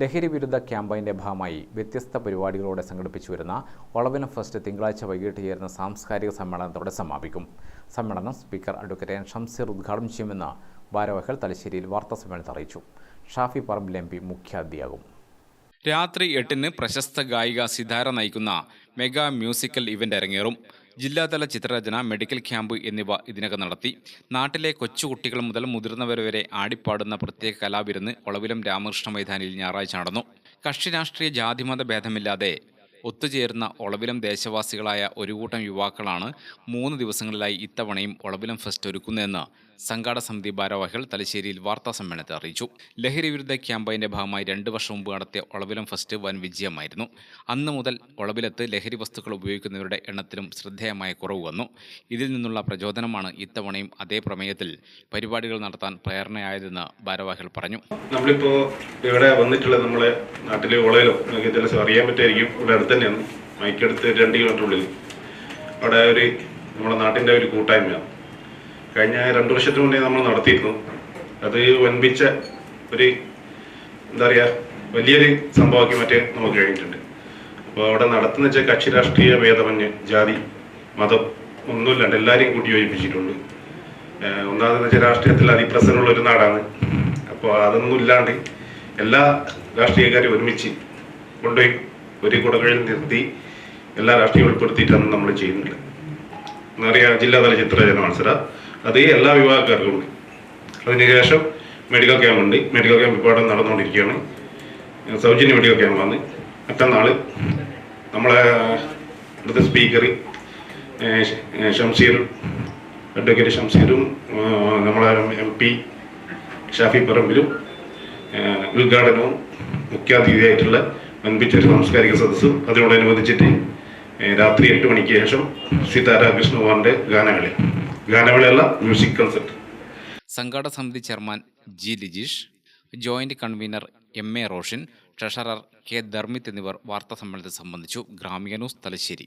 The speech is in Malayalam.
ലഹരി വിരുദ്ധ ക്യാമ്പയിന്റെ ഭാഗമായി വ്യത്യസ്ത പരിപാടികളോടെ സംഘടിപ്പിച്ചു വരുന്ന ഒളവിനം ഫസ്റ്റ് തിങ്കളാഴ്ച വൈകിട്ട് ചേരുന്ന സാംസ്കാരിക സമ്മേളനത്തോടെ സമാപിക്കും. സമ്മേളനം സ്പീക്കർ അഡ്വക്കേറ്റ് എൻ ഷംസീർ ഉദ്ഘാടനം ചെയ്യുമെന്ന് ഭാരവാഹികൾ തലശ്ശേരിയിൽ വാർത്താസമ്മേളനത്തിൽ അറിയിച്ചു. ഷാഫി പറമ്പിൽ എം പി മുഖ്യാതിഥിയാകും. രാത്രി എട്ടിന് പ്രശസ്ത ഗായിക സിതാര നയിക്കുന്ന മെഗാ മ്യൂസിക്കൽ ഇവന്റ് അരങ്ങേറും. ജില്ലാതല ചിത്രരചന മെഡിക്കൽ ക്യാമ്പ് എന്നിവ ഇതിനകം നടത്തി. നാട്ടിലെ കൊച്ചുകുട്ടികൾ മുതൽ മുതിർന്നവർ വരെ ആടിപ്പാടുന്ന പ്രത്യേക കലാവിരുന്ന് ഒളവിലം രാമകൃഷ്ണ മൈതാനിയിൽ ഞായറാഴ്ച നടന്നു. കക്ഷി രാഷ്ട്രീയ ജാതിമത ഭേദമില്ലാതെ ഒത്തുചേർന്ന ഒളവിലം ദേശവാസികളായ ഒരു കൂട്ടം യുവാക്കളാണ് മൂന്ന് ദിവസങ്ങളിലായി ഇത്തവണയും ഒളവിലം ഫെസ്റ്റ് ഒരുക്കുന്നതെന്ന് സംഘാടക സമിതി ഭാരവാഹികൾ തലശ്ശേരിയിൽ വാർത്താ സമ്മേളനത്തിൽ അറിയിച്ചു. ലഹരി വിരുദ്ധ ക്യാമ്പയിന്റെ ഭാഗമായി രണ്ട് വർഷം മുമ്പ് നടത്തിയ ഒളവിലം ഫെസ്റ്റ് വൻ വിജയമായിരുന്നു. അന്ന് മുതൽ ഒളവിലത്ത് ലഹരി വസ്തുക്കൾ ഉപയോഗിക്കുന്നവരുടെ എണ്ണത്തിലും ശ്രദ്ധേയമായ കുറവ് വന്നു. ഇതിൽ നിന്നുള്ള പ്രചോദനമാണ് ഇത്തവണയും അതേ പ്രമേയത്തിൽ പരിപാടികൾ നടത്താൻ പ്രേരണയായതെന്ന് ഭാരവാഹികൾ പറഞ്ഞു. നമ്മളിപ്പോ ഇവിടെ വന്നിട്ടുള്ള നമ്മളെ നാട്ടിലെ ചില അറിയാൻ പറ്റുമായിരിക്കും. ഇവിടെ തന്നെയാണ്. മൈക്കടുത്ത് രണ്ട് കിലോമീറ്റർ ഉള്ളിൽ. അവിടെ ഒരു നമ്മുടെ നാട്ടിന്റെ ഒരു കൂട്ടായ്മയാണ്. കഴിഞ്ഞ രണ്ടു വർഷത്തിന് മുന്നേ നമ്മൾ നടത്തിയിരുന്നു. അത് വൻപിച്ച ഒരു എന്താ പറയുക വലിയൊരു സംഭവമാക്കി മറ്റേ നമുക്ക് കഴിഞ്ഞിട്ടുണ്ട്. അപ്പോൾ അവിടെ നടത്തുന്ന വെച്ചാൽ കക്ഷി രാഷ്ട്രീയ ഭേദമന്യ ജാതി മതം ഒന്നുമില്ലാണ്ട് എല്ലാവരെയും കൂട്ടി യോജിപ്പിച്ചിട്ടുണ്ട്. ഒന്നാമതെന്ന് വെച്ചാൽ രാഷ്ട്രീയത്തിൽ അതിപ്രസരമുള്ള ഒരു നാടാണ്. അപ്പോൾ അതൊന്നും ഇല്ലാണ്ട് എല്ലാ രാഷ്ട്രീയക്കാരും ഒരുമിച്ച് കൊണ്ടുപോയി ഒരു കുടകളിൽ നിർത്തി എല്ലാ രാഷ്ട്രീയം ഉൾപ്പെടുത്തിയിട്ടാണ് നമ്മൾ ചെയ്യുന്നത്. എന്നറിയാം ജില്ലാതല ചിത്രരചന മത്സരം. അത് എല്ലാ വിഭാഗക്കാർക്കും ഉണ്ട്. അതിനുശേഷം മെഡിക്കൽ ക്യാമ്പ് ഉണ്ട്. മെഡിക്കൽ ക്യാമ്പ് ഇപ്പോഴും നടന്നുകൊണ്ടിരിക്കുകയാണ്. സൗജന്യ മെഡിക്കൽ ക്യാമ്പാണ് മറ്റന്നാൾ നമ്മളെ ഇവിടുത്തെ സ്പീക്കർ ഷംസീർ അഡ്വക്കേറ്റ് ഷംസീറും നമ്മളെ എം പി ഷാഫി പറമ്പിലും ഉദ്ഘാടനവും മുഖ്യാതിഥിയായിട്ടുള്ള വൻപിച്ചൊരു സാംസ്കാരിക സദസ്സും അതിനോടനുബന്ധിച്ചിട്ട് രാത്രി എട്ട് മണിക്ക് ശേഷം സീതാര കൃഷ്ണകുമാറിന്റെ ഗാനമേള. ഗാനമേളയല്ല മ്യൂസിക് കൺസെർട്ട്. സംഘാടക സമിതി chairman G Lijeesh joint convener M A Roshan treasurer K Dharmith എന്നിവർ വാർത്താ സമ്മേളനത്തിൽ സംബന്ധിച്ചു ഗ്രാമിക ന്യൂസ് തലശ്ശേരി.